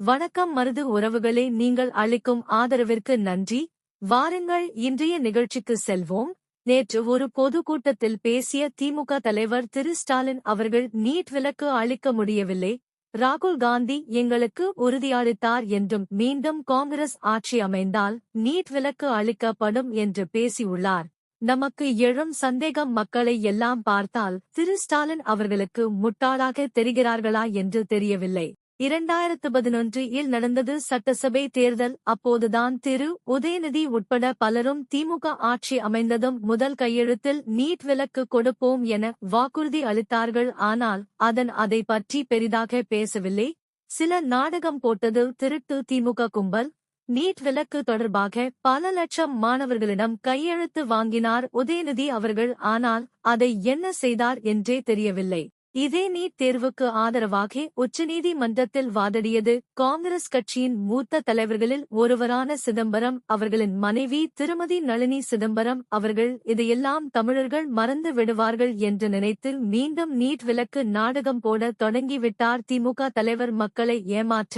வணக்கம் மருது உறவுகளே நீங்கள் அளிக்கும் ஆதரவிற்கு நன்றி. வாருங்கள் இன்றைய நிகழ்ச்சிக்கு செல்வோம். நேற்று ஒரு பொதுக்கூட்டத்தில் பேசிய திமுக தலைவர் திரு. ஸ்டாலின் அவர்கள் நீட் விலக்கு அளிக்க முடியவில்லை. ராகுல் காந்தி எங்களுக்கு உறுதியளித்தார் என்றும் மீண்டும் காங்கிரஸ் ஆட்சி அமைந்தால் நீட் விலக்கு அளிக்கப்படும் என்று பேசியுள்ளார். நமக்கு எழும் சந்தேகம் மக்களை எல்லாம் பார்த்தால் திரு. ஸ்டாலின் அவர்களுக்கு முட்டாளாக தெரிகிறார்களா என்று தெரியவில்லை. இரண்டாயிரத்து பதினொன்று இல் நடந்தது சட்டசபை தேர்தல். அப்போதுதான் திரு. உதயநிதி உட்பட பலரும் திமுக ஆட்சி அமைந்ததும் முதல் கையெழுத்தில் நீட் விலக்கு கொடுப்போம் என வாக்குறுதி அளித்தார்கள். ஆனால் அதன் அதை பற்றி பெரிதாக பேசவில்லை. சில நாடகம் போட்டது திருட்டு திமுக கும்பல். நீட் விலக்கு தொடர்பாக பல லட்சம் மாணவர்களிடம் கையெழுத்து வாங்கினார் உதயநிதி அவர்கள். ஆனால் அதை என்ன செய்தார் என்றே தெரியவில்லை. இதே நீட் தேர்வுக்கு ஆதரவாக உச்சநீதிமன்றத்தில் வாதடியது காங்கிரஸ் கட்சியின் மூத்த தலைவர்களில் ஒருவரான சிதம்பரம் அவர்களின் மனைவி திருமதி நளினி சிதம்பரம் அவர்கள் இதையெல்லாம் தமிழர்கள் மறந்து விடுவார்கள் என்று நினைத்து மீண்டும் நீட் விலக்கு நாடகம் போட தொடங்கிவிட்டார் திமுக தலைவர் மக்களை ஏமாற்ற.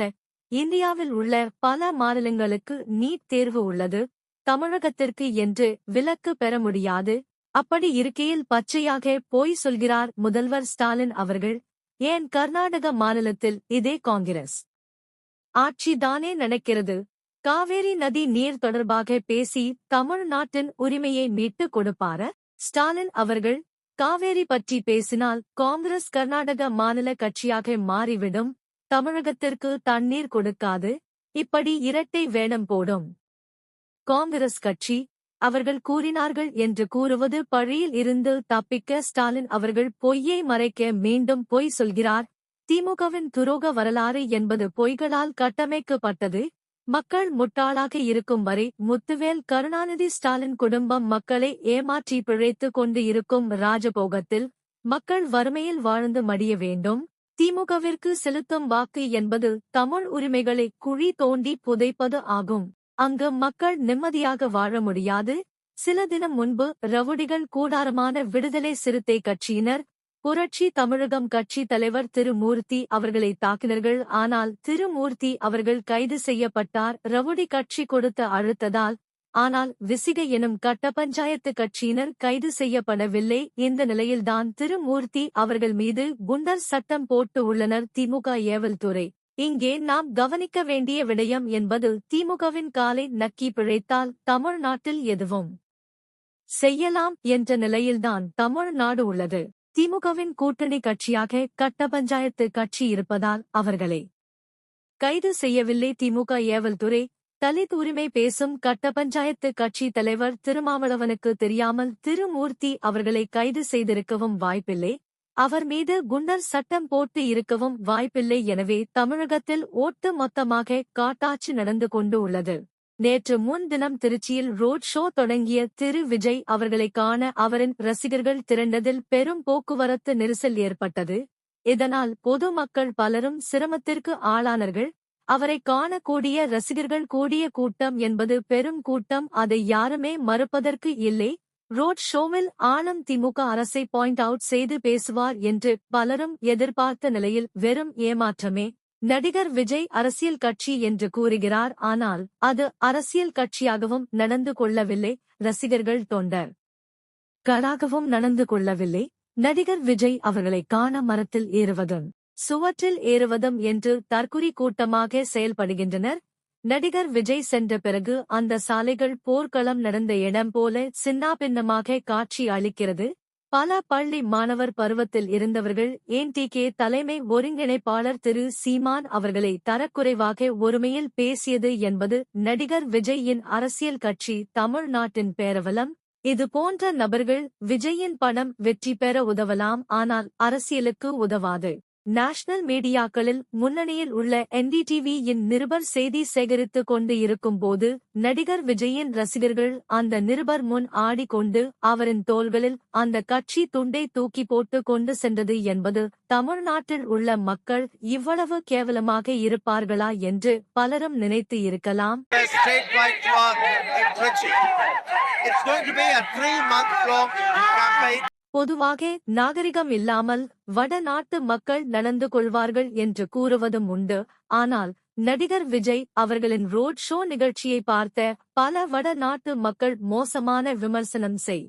இந்தியாவில் உள்ள பல மாநிலங்களுக்கு நீட் தேர்வு உள்ளது. தமிழகத்திற்கு என்று விலக்கு பெற முடியாது. அப்படி இருக்கையில் பச்சையாக போய் சொல்கிறார் முதல்வர் ஸ்டாலின் அவர்கள் ஏன் கர்நாடக மாநிலத்தில் இதே காங்கிரஸ்? ஆட்சி தானே நடக்கிறது. காவேரி நதி நீர் தொடர்பாக பேசி தமிழ்நாட்டின் உரிமையை மீட்டு கொடுப்பார? ஸ்டாலின் அவர்கள் காவேரி பற்றி பேசினால் காங்கிரஸ் கர்நாடக மாநில கட்சியாக மாறிவிடும். தமிழகத்திற்கு தண்ணீர் கொடுக்காது. இப்படி இரட்டை வேடம் போடும். காங்கிரஸ் கட்சி அவர்கள் கூறினார்கள் என்று கூறுவது பழியில் இருந்து தப்பிக்க ஸ்டாலின் அவர்கள் பொய்யை மறைக்க மீண்டும் பொய் சொல்கிறார். திமுகவின் துரோக வரலாறு என்பது பொய்களால் கட்டமைக்கப்பட்டது. மக்கள் முட்டாளாக இருக்கும் வரை முத்துவேல் கருணாநிதி ஸ்டாலின் குடும்பம் மக்களை ஏமாற்றி பிழைத்துக் கொண்டு இருக்கும் ராஜபோகத்தில் மக்கள் வறுமையில் வாழ்ந்து மடிய வேண்டும். திமுகவிற்கு செலுத்தும் வாக்கு என்பது தமிழ் உரிமைகளை குழி தோண்டி புதைப்பது ஆகும். அங்கு மக்கள் நிம்மதியாக வாழ முடியாது. சில தினம் முன்பு ரவுடிகள் கூடாரமான விடுதலை சிறுத்தை கட்சியினர் புரட்சி தமிழகம் கட்சி தலைவர் திருமூர்த்தி அவர்களை தாக்கினர்கள். ஆனால் திருமூர்த்தி அவர்கள் கைது செய்யப்பட்டார். ரவுடி கட்சி கொடுத்த அழுத்ததால் ஆனால் விசிக எனும் கட்ட பஞ்சாயத்து கட்சியினர் கைது செய்யப்படவில்லை. இந்த நிலையில்தான் திருமூர்த்தி அவர்கள் மீது குண்டர் சட்டம் போட்டு உள்ளனர். திமுக ஏவல்துறை இங்கே நாம் கவனிக்க வேண்டிய விடயம் என்பது திமுகவின் காலை நக்கி பிழைத்தால் தமிழ்நாட்டில் எதுவும் செய்யலாம் என்ற நிலையில்தான் தமிழ்நாடு உள்ளது. திமுகவின் கூட்டணி கட்சியாக கட்ட பஞ்சாயத்து கட்சி இருப்பதால் அவர்களை கைது செய்யவில்லை திமுக ஏவல்துறை. தலித் உரிமை பேசும் கட்ட பஞ்சாயத்து கட்சி தலைவர் திருமாவளவனுக்கு தெரியாமல் திருமூர்த்தி அவர்களை கைது செய்திருக்கவும் வாய்ப்பில்லை. அவர் மீது குண்டர் சட்டம் போட்டு இருக்கவும் வாய்ப்பில்லை எனவே தமிழகத்தில் ஒட்டு மொத்தமாக காட்டாட்சி நடந்து கொண்டு உள்ளது. நேற்று முன்தினம் திருச்சியில் ரோட் ஷோ தொடங்கிய திரு விஜய் அவர்களை காண அவரின் ரசிகர்கள் திரண்டதில் பெரும் போக்குவரத்து நெரிசல் ஏற்பட்டது. இதனால் பொதுமக்கள் பலரும் சிரமத்திற்கு ஆளானார்கள். அவரை காணக்கூடிய ரசிகர்கள் கூடிய கூட்டம் என்பது பெரும் கூட்டம் அதை யாருமே மறுப்பதற்கு இல்லை. ரோட் ஷோவில் ஆனம் திமுக அரசை பாயிண்ட் அவுட் செய்து பேசுவார் என்று பலரும் எதிர்பார்த்த நிலையில் வெறும் ஏமாற்றமே. நடிகர் விஜய் அரசியல் கட்சி என்று கூறுகிறார். ஆனால் அது அரசியல் கட்சியாகவும் நடந்து கொள்ளவில்லை. ரசிகர்கள் தொண்டர் கராகவும் நடந்து கொள்ளவில்லை. நடிகர் விஜய் அவர்களை காண மரத்தில் ஏறுவதும் சுவற்றில் ஏறுவதும் என்று தற்குறி கூட்டமாக செயல்படுகின்றனர். நடிகர் விஜய் சென்ற பிறகு அந்த சாலைகள் போர்க்களம் நடந்த இடம் போல சின்னாபின்னமாக காட்சி அளிக்கிறது. பல பள்ளி மாணவர் பருவத்தில் இருந்தவர்கள் ஏன் டி கே தலைமை ஒருங்கிணைப்பாளர் திரு சீமான் அவர்களை தரக்குறைவாக ஒருமையில் பேசியது என்பது நடிகர் விஜயின் அரசியல் கட்சி தமிழ்நாட்டின் பேரவலம். இது போன்ற நபர்கள் விஜயின் பணம் வெற்றி பெற உதவலாம் ஆனால் அரசியலுக்கு உதவாது. நேஷனல் மீடியாக்களில் முன்னணியில் உள்ள என்டிடிவியின் நிருபர் செய்தி சேகரித்துக் கொண்டு இருக்கும்போது நடிகர் விஜயின் ரசிகர்கள் அந்த நிருபர் முன் ஆடிக்கொண்டு அவரின் தோள்களில் அந்த கட்சி துண்டை தூக்கி போட்டு கொண்டு சென்றது என்பது தமிழ்நாட்டில் உள்ள மக்கள் இவ்வளவு கேவலமாக இருப்பார்களா என்று பலரும் நினைத்து இருக்கலாம். It's going to be a three-month long campaign. பொதுவாக நாகரிகம் இல்லாமல் வடநாட்டு மக்கள் நடந்து கொள்வார்கள் என்று கூறுவதும் உண்டு. ஆனால் நடிகர் விஜய் அவர்களின் ரோட் ஷோ நிகழ்ச்சியை பார்த்த பல வடநாட்டு மக்கள் மோசமான விமர்சனம் செய்.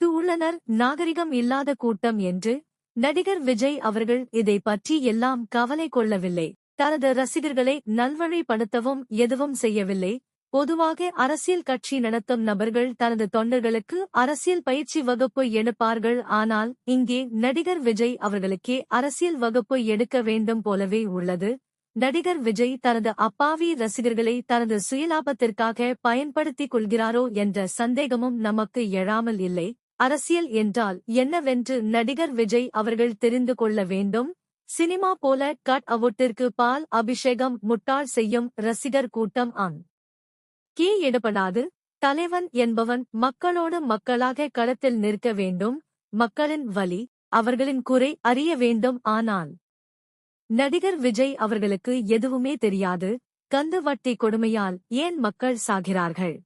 உள்ளனர் நாகரிகம் இல்லாத கூட்டம் என்று நடிகர் விஜய் அவர்கள் இதை பற்றி எல்லாம் கவலை கொள்ளவில்லை. தனது ரசிகர்களை நல்வழிப்படுத்தவும் எதுவும் செய்யவில்லை. பொதுவாக அரசியல் கட்சி நடத்தும் நபர்கள் தனது தொண்டர்களுக்கு அரசியல் பயிற்சி வகுப்பு எடுப்பார்கள். ஆனால் இங்கே நடிகர் விஜய் அவர்களுக்கே அரசியல் வகுப்பு எடுக்க வேண்டும் போலவே உள்ளது. நடிகர் விஜய் தனது அப்பாவி ரசிகர்களை தனது சுயலாபத்திற்காக பயன்படுத்திக் கொள்கிறாரோ என்ற சந்தேகமும் நமக்கு எழாமல் இல்லை. அரசியல் என்றால் என்னவென்று நடிகர் விஜய் அவர்கள் தெரிந்து கொள்ள வேண்டும். சினிமா போல கட் அவுட்டிற்கு பால் அபிஷேகம் முட்டாள் செய்யும் ரசிகர் கூட்டம் ஆன் கீ இடப்படாது தலைவன் என்பவன் மக்களோடு மக்களாக களத்தில் நிற்க வேண்டும். மக்களின் வலி அவர்களின் குறை அறிய வேண்டும். ஆனால் நடிகர் விஜய் அவர்களுக்கு எதுவுமே தெரியாது. கந்து வட்டி கொடுமையால் ஏன் மக்கள் சாகிறார்கள்?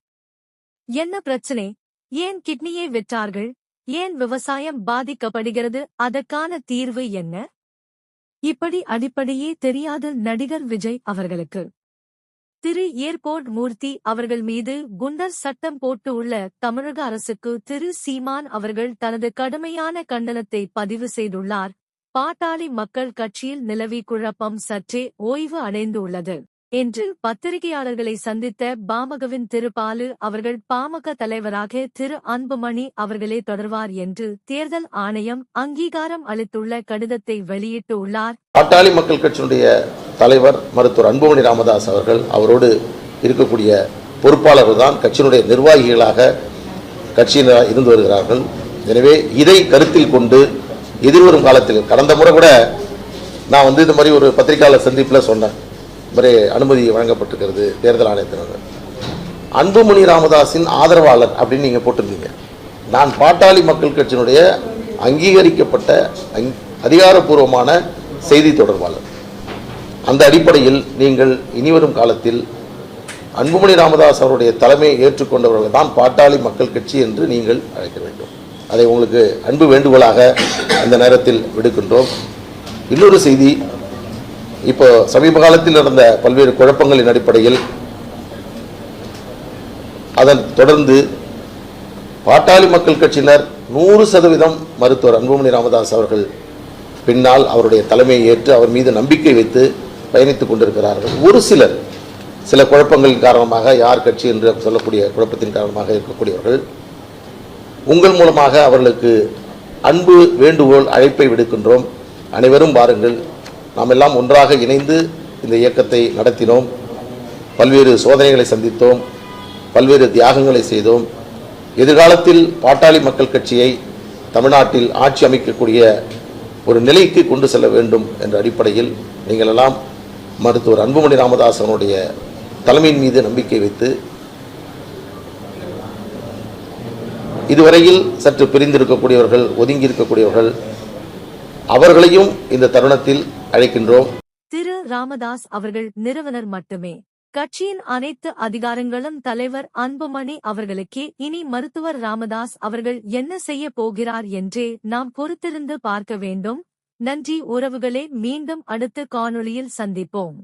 என்ன பிரச்சனை? ஏன் கிட்னியை விற்றார்கள்? ஏன் விவசாயம் பாதிக்கப்படுகிறது? அதற்கான தீர்வு என்ன? இப்படி அடிப்படையே தெரியாது நடிகர் விஜய் அவர்களுக்கு. திரு ஏர்போர்ட் மூர்த்தி அவர்கள் மீது குண்டர் சட்டம் போட்டு உள்ள தமிழக அரசுக்கு திரு சீமான் அவர்கள் தனது கடுமையான கண்டனத்தை பதிவு செய்துள்ளார். பாட்டாளி மக்கள் கட்சியில் நிலவி குழப்பம் சற்றே ஓய்வு அடைந்துள்ளது. என்று பத்திரிகையாளர்களை சந்தித்த பாமகவின் திரு பாலு அவர்கள் பாமக தலைவராக திரு அன்புமணி அவர்களே தொடர்வார் என்று தேர்தல் ஆணையம் அங்கீகாரம் அளித்துள்ள கடிதத்தை வெளியிட்டு உள்ளார் பாட்டாளி மக்கள் கட்சியினுடைய தலைவர் மருத்துவர் அன்புமணி ராமதாஸ் அவர்கள் அவரோடு இருக்கக்கூடிய பொறுப்பாளர்கள் தான் கட்சியினுடைய நிர்வாகிகளாக கட்சியினர் இருந்து வருகிறார்கள். எனவே இதை கருத்தில் கொண்டு எதிர்வரும் காலத்தில் கடந்த முறை கூட நான் வந்து இந்த மாதிரி ஒரு பத்திரிகையாளர் சந்திப்பில் சொன்னேன். இவரே அனுமதி வழங்கப்பட்டிருக்கிறது தேர்தல் ஆணையத்தினர் அன்புமணி ராமதாஸின் ஆதரவாளர் அப்படின்னு நீங்கள் போட்டிருந்தீங்க. நான் பாட்டாளி மக்கள் கட்சியினுடைய அங்கீகரிக்கப்பட்ட அங் அதிகாரப்பூர்வமான செய்தி தொடர்பாளர். அந்த அடிப்படையில் நீங்கள் இனிவரும் காலத்தில் அன்புமணி ராமதாஸ் அவருடைய தலைமையை ஏற்றுக்கொண்டவர்கள் தான் பாட்டாளி மக்கள் கட்சி என்று நீங்கள் அழைக்க வேண்டும். அதை உங்களுக்கு அன்பு வேண்டுகோளாக அந்த நேரத்தில் விடுக்கின்றோம். இன்னொரு செய்தி இப்போ சமீப காலத்தில் நடந்த பல்வேறு குழப்பங்களின் அடிப்படையில் அதன் தொடர்ந்து பாட்டாளி மக்கள் கட்சியினர் நூறு சதவீதம் மருத்துவர் அன்புமணி ராமதாஸ் அவர்கள் பின்னால் அவருடைய தலைமையை ஏற்று அவர் மீது நம்பிக்கை வைத்து பயணித்துக் கொண்டிருக்கிறார்கள். ஒரு சிலர் சில குழப்பங்களின் காரணமாக யார் கட்சி என்று சொல்லக்கூடிய குழப்பத்தின் காரணமாக இருக்கக்கூடியவர்கள் உங்கள் மூலமாக அவர்களுக்கு அன்பு வேண்டுகோள் அழைப்பை விடுக்கின்றோம். அனைவரும் வாருங்கள். நாம் எல்லாம் ஒன்றாக இணைந்து இந்த இயக்கத்தை நடத்தினோம். பல்வேறு சோதனைகளை சந்தித்தோம். பல்வேறு தியாகங்களை செய்தோம். எதிர்காலத்தில் பாட்டாளி மக்கள் கட்சியை தமிழ்நாட்டில் ஆட்சி அமைக்கக்கூடிய ஒரு நிலைக்கு கொண்டு செல்ல வேண்டும் என்ற அடிப்படையில் நீங்கள் எல்லாம் மருத்துவர் அன்புமணி ராமதாசனுடைய தலைமையின் மீது நம்பிக்கை வைத்து இதுவரையில் சற்று பிரிந்திருக்கக்கூடியவர்கள் ஒதுங்கி இருக்கக்கூடியவர்கள் அவர்களையும் இந்த தருணத்தில் அழைக்கின்றோம். திரு ராமதாஸ் அவர்கள் நிறுவனர் மட்டுமே. கட்சியின் அனைத்து அதிகாரங்களும் தலைவர் அன்புமணி அவர்களுக்கே. இனி மருத்துவர் ராமதாஸ் அவர்கள் என்ன செய்ய போகிறார் என்றே நாம் பொறுத்திருந்து பார்க்க வேண்டும். நன்றி உறவுகளே. மீண்டும் அடுத்த காணொளியில் சந்திப்போம்.